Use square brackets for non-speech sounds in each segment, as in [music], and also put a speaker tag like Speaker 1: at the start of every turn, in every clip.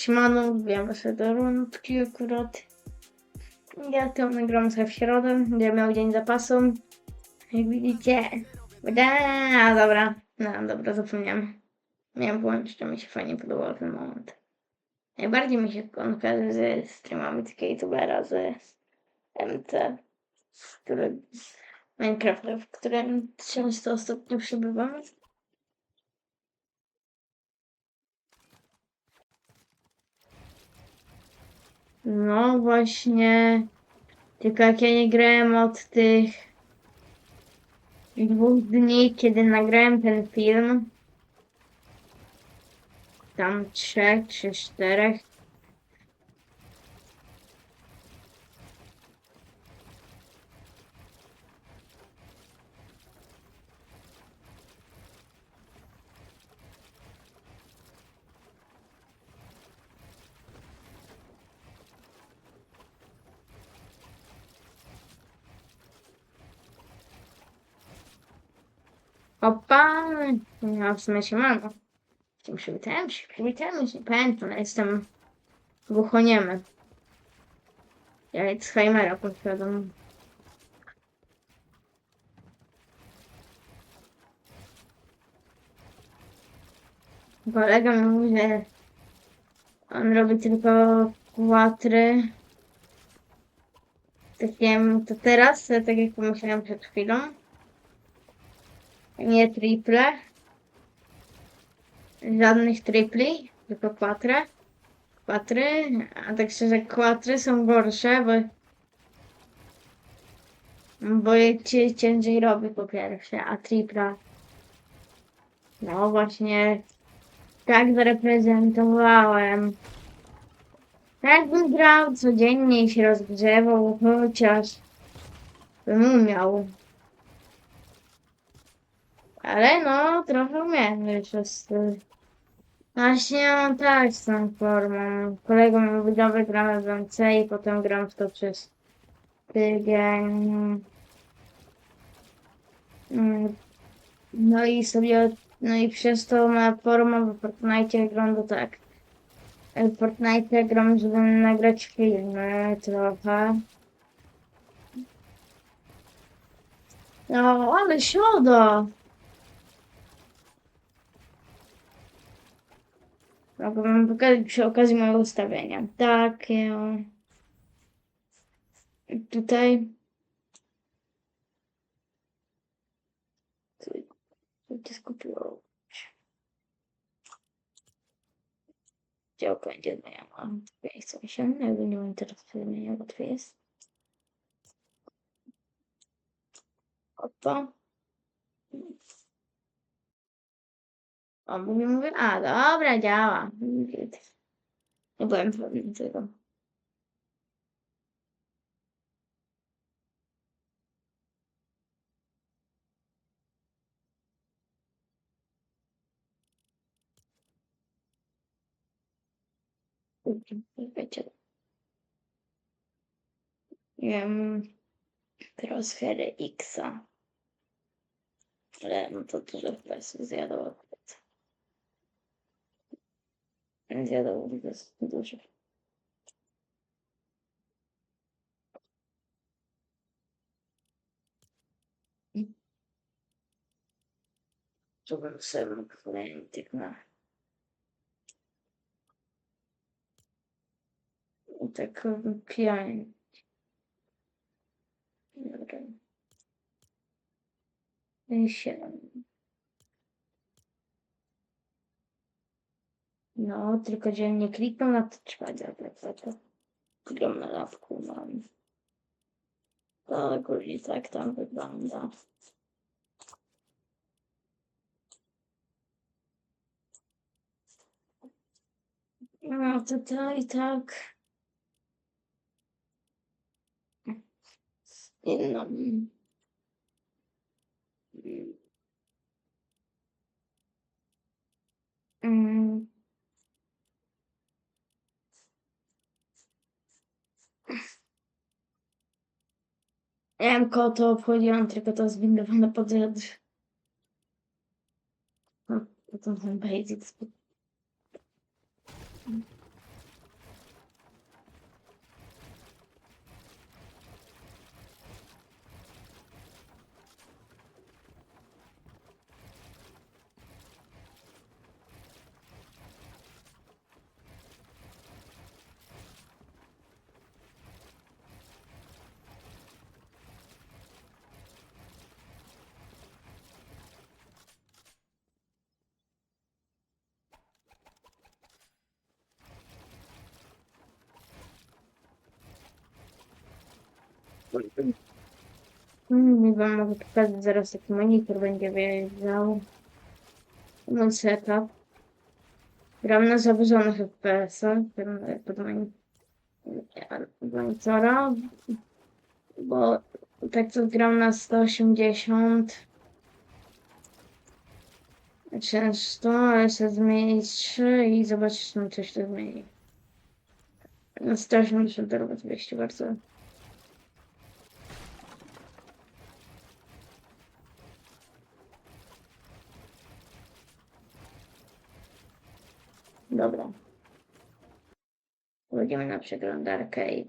Speaker 1: Siemano, wbijamy sobie do rundki akurat. Ja to nagram sobie w środę, będę miał dzień zapasu. Jak widzicie. A dobra, no dobra, zapomniałem. Miałem włączyć, to mi się fajnie podobał ten moment. Najbardziej mi się kojarzy ze streamami takiego youtubera z MT, który Minecrafta, w którym często ostatnio przebywam. No właśnie. Tylko jak ja nie grałem od tych dwóch dni, kiedy nagrałem ten film. Tam trzech czy czterech. Opa! Ja w sumie się mam. Tym przywitałem się, przywitałem się, nie pamiętam, ale jestem głuchoniemy. Ja Alzheimera posiadam. Kolega mi mówi, że on robi tylko łatry. Tak to teraz, tak jak pomyślałem przed chwilą. Nie triple. Żadnych tripli, tylko kwatry. Kwatry, a tak szczerze kwatry są gorsze, bo bo je cię ciężej robi po pierwsze, a tripla no właśnie tak zareprezentowałem. Jakbym grał codziennie i się rozgrzewał, chociaż bym umiał. Ale no, trochę umiem przez Właśnie no, tak z tą formą. Kolegą mówi, dobra, gramy w MC i potem gram w to przez tydzień. Mm, No i sobie, no i przez to moja forma w Fortnite wygląda tak. W Fortnite gram, żeby nagrać filmy trochę. No, ale siodo! Mogę wam pokazać przy okazji mojego ustawienia. Takie. o. Tutaj. Tu tu cię skupiło. Działka będzie zmieniała. Miejsce się. Jakby nie wiem teraz zmieniać, łatwiej jest. Opa. O, bo mi mówię, a dobra, działa. Nie byłem pewny tego. Wiem, crosshair Xa. Ale no to dużo FPS zjadło akurat. Zjadło dosyć dużo. Tu bym sobie mógł wkręcić na... Tak pięć. Dobra. I siedem. No, tylko że nie kliknął na touchpadzie, ale to gram na lapku mam. To ogólnie tak tam wygląda. No tutaj tak. No. Mm. Kogo to obchodziłam, tylko to zbindowane pod. No, potem ten basic. Nie wiem, mogę pokazać zaraz jaki monitor będzie wyjeżdżał. Mój setup. Gram na zaburzonych FPS-ach ten- pod moim monitora, bo tak to gram na 180 często, ale się 3 i zobaczyć, czy mi coś to zmieni. Na 180 albo 200 bardzo. Dobra. Wchodzimy na przeglądarkę i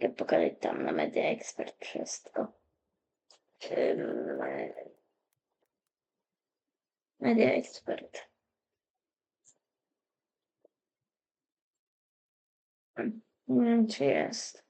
Speaker 1: jak pokazać tam na Media Expert wszystko. Media Expert. Hmm, Nie wiem, czy jest.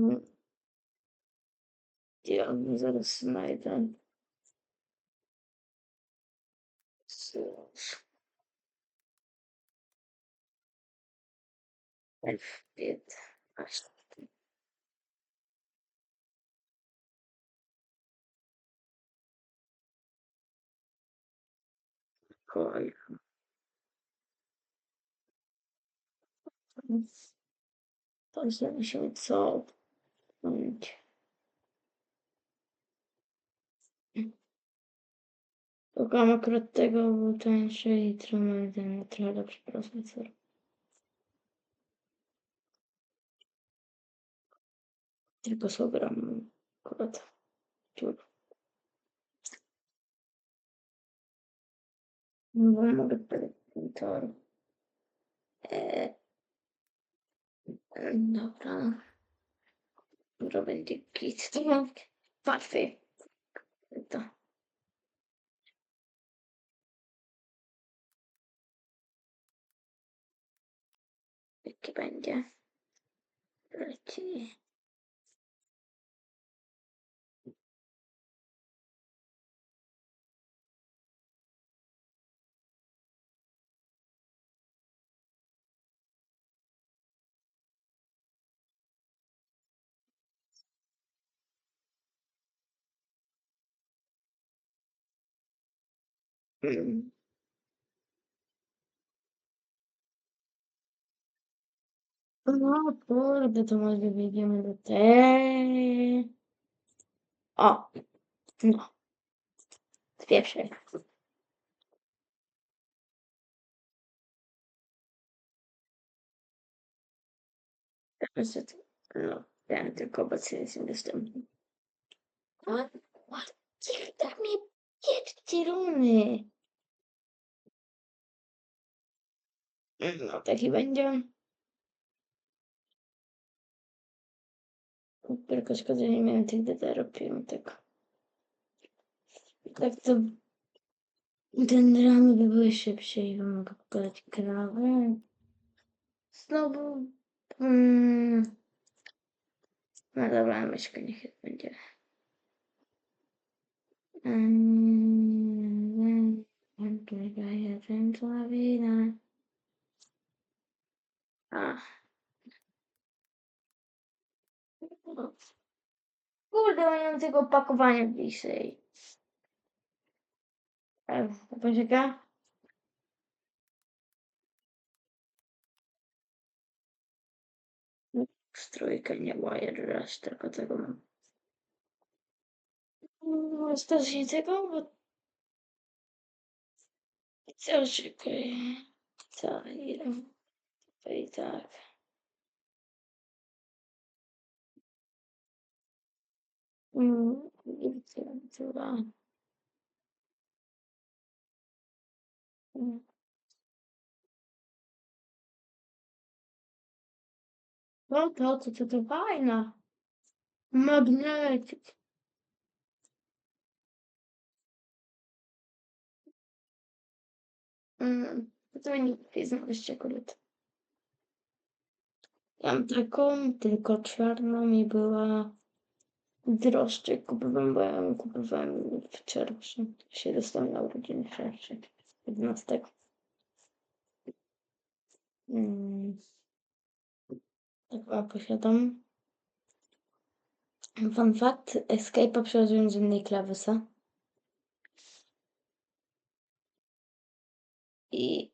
Speaker 1: poczekajcie. Można się zdać, Właśnie. Mam. Mm. Ja zaraz znajdę. Cóż. F15. Kolej. To się się co? Moment. Szukam akurat tego, bo tańszy i trochę ten trochę lepszy procesor. Tylko sobie gram akurat. Ciur. No bo mogę tor. E, dobra. Dobra, będzie kit. To mam łatwiej. Mm. No kurde, to może wyjdziemy do tej. O! No. Teraz to- No, ten tylko obecnie jest. What? What? Tak mi pieczcie runy. No, taki będzie. Tylko szkoda, że nie miałem tych DDR piątek. Tak to ten ramy by były szybsze i bym mogła pokazać krawę. Znowu. Mm, no dobra, myszka niech będzie. Mm, jeden sławina. A. tego opakowania. E, Poczekaj. Strójkę nie ma raz, tylko tego mam. No, Starzy tego, bo... Co, czekaj. Co, ile? To i tak. 嗯，理解，知道。嗯 No to, co to, to fajne. Magnecik. Mm, to nie lepiej akurat. Ja mam taką, tylko czarną mi była drożdżej. Kupowałem, bo ja kupowałem w czerwcu. Się dostałem na urodziny czerwcu. 11. Mm. Chyba posiadam. Fun fact, Escape'a przełożyłem z innej klawysa. I...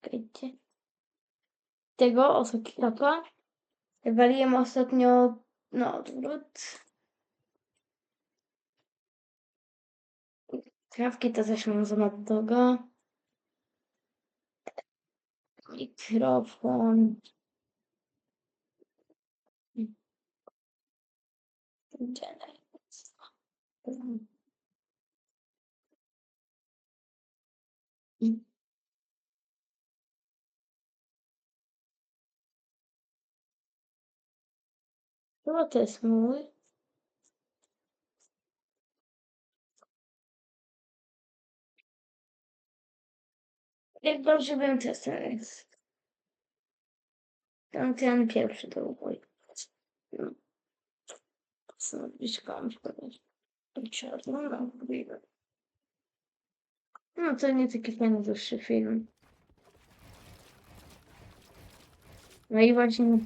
Speaker 1: Czekajcie. Tego Osakitaka waliłem ostatnio na odwrót. Trawki to też mam za doga. Mikrofon. No to jest mój. Jak dobrze bym testem jest. Ten, ten pierwszy to był mój. No. Postanowić komuś powiedzieć. No to nie taki fajny dłuższy film. No i właśnie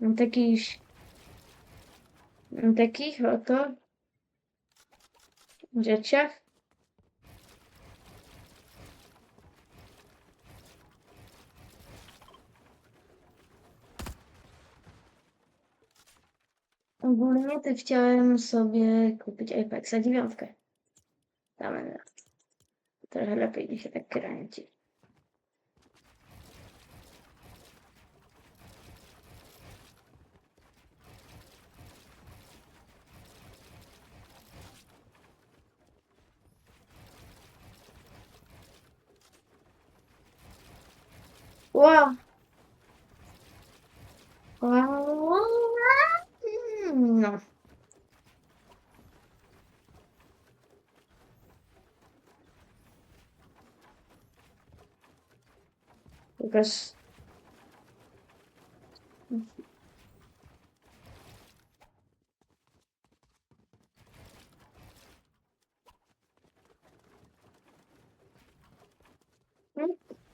Speaker 1: mam taki mam takich oto dzieciach. Ogólnie to chciałem sobie kupić Apexa 9. Tam e, trochę lepiej mi się tak kręci. Wow. No. Because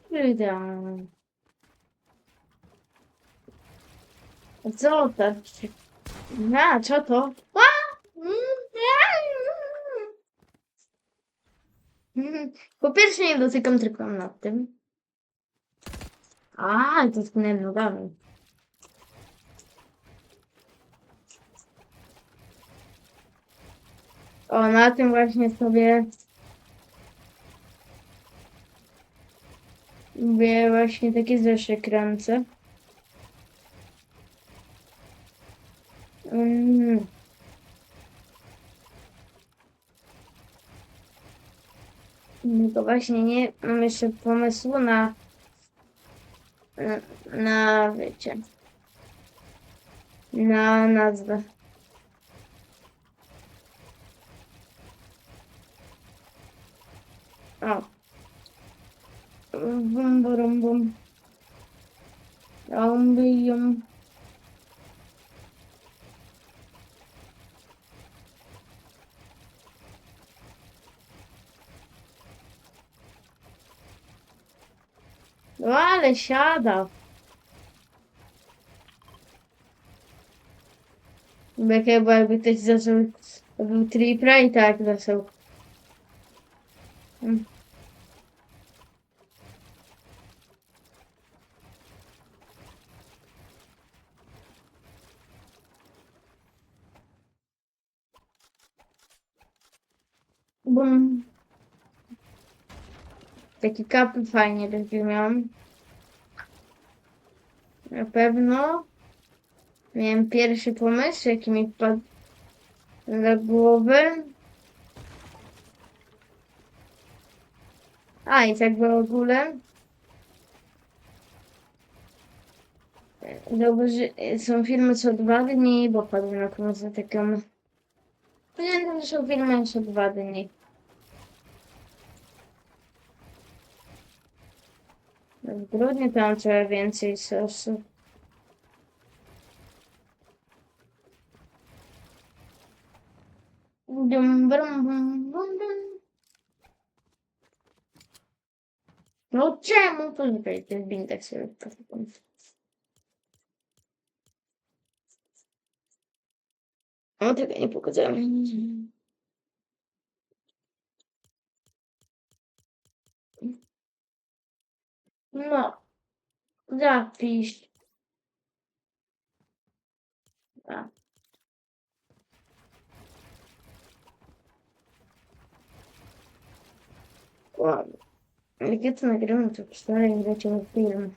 Speaker 1: Kurde. Co to? Na, co to? Po pierwsze nie dotykam, tylko nad tym. A, dotknę nogami. O, na tym właśnie sobie Lubię właśnie takie rzeczy kręcę. Mm. No to właśnie nie mam jeszcze pomysłu na na, na wiecie na nazwę. O. Bum bum bum. Yum yum. No ale siada. Bo jak jakby jakby ktoś zaczął, to był tripla i tak zaczął. Mm. Taki kapy fajnie taki miałem. Na pewno miałem pierwszy pomysł, jaki mi padł do głowy. A i tak w ogóle. Dobrze, są filmy co dwa dni, bo padłem na taką. Nie wiem, że są filmy co dwa dni. W grudniu tam trochę więcej sosu. Dum, brum, bum, bum, bum. No czemu? Poczekaj, ten bintek sobie powiem. O, tego nie pokazałem. No, zapisz. A. Ładnie. Jak ja to nagrywam, to przynajmniej leciał film.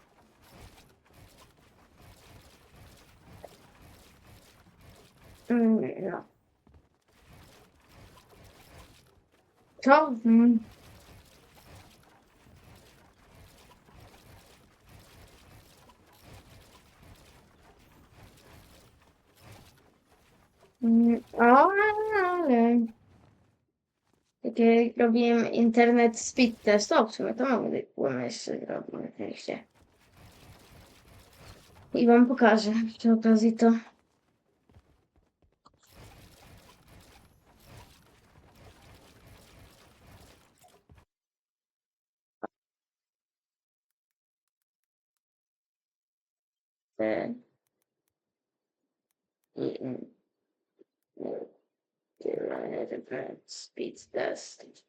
Speaker 1: Mm, No. Co? Mm. Mm, robiłem internet speed test, to w sumie to byłem jeszcze zrobić. I wam pokażę przy okazji to. E, mm, Internet speed test.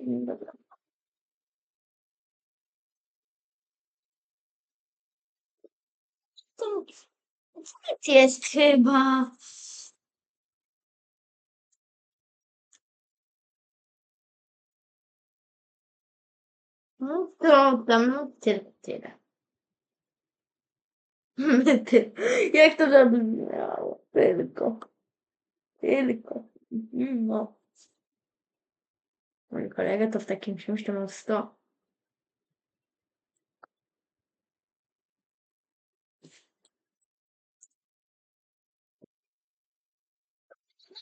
Speaker 1: Dobra. To jest chyba. No to tam, no tyle, tyle. Ty- [laughs] Jak to zabrzmiało? Tylko. Tylko. No. Mój kolega to w takim czymś to ma 100.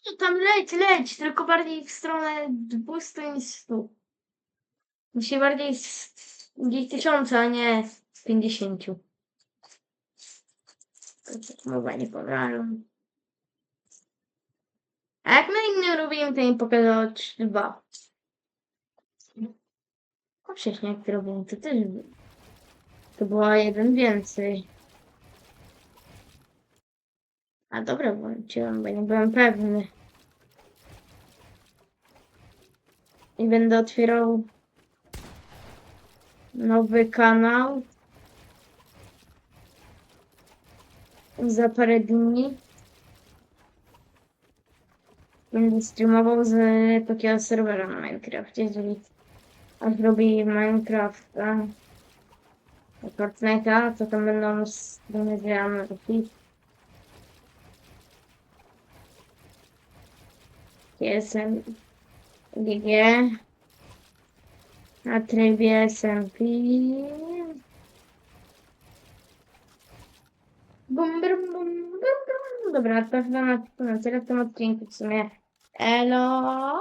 Speaker 1: No tam leć, leć, tylko bardziej w stronę 200 niż 100. Musi bardziej z gdzieś tysiąca, a nie z 50. To tak Mowa nie pograją. A jak na innym robiłem, to mi pokazało 3-2. A wcześniej jak robiłem, to też to była jeden więcej. A dobra, włączyłam, bo nie byłem pewny. I będę otwierał nowy kanał za parę dni. Będę streamował z takiego serwera na Minecraft, jeżeli aż robi Minecrafta. Fortnite'a, to tam będą strony gramy robić. Jestem GG na trybie SMP. Bum, brum, bum, brum, brum. Dobra, to chyba na, na tyle w tym odcinku w sumie. Elo!